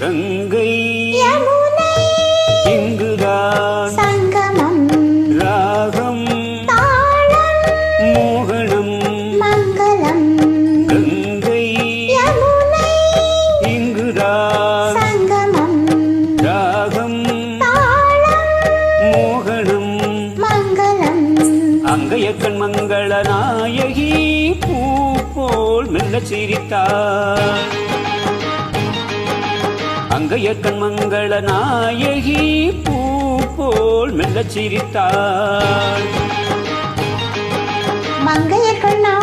கங்கை இங்குதான் சங்கமம் ராகம் மோகனம் மங்களம் கங்கை இங்குதான் சங்கமம் ராகம் மோகனம் மங்களம் அங்கையக்கண் மங்கள நாயகி பூ போல் மெல்ல சிரித்தார். மங்கைய கண்மங்கள நாயகி பூ போல் மெல்லச் சிரித்தாள். மங்கைய கண்ணா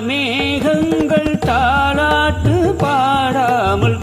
மேகங்கள் தாளாட்டு பாடாமல்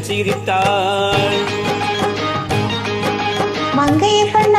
சிரித்தாள். மங்கையப்பன்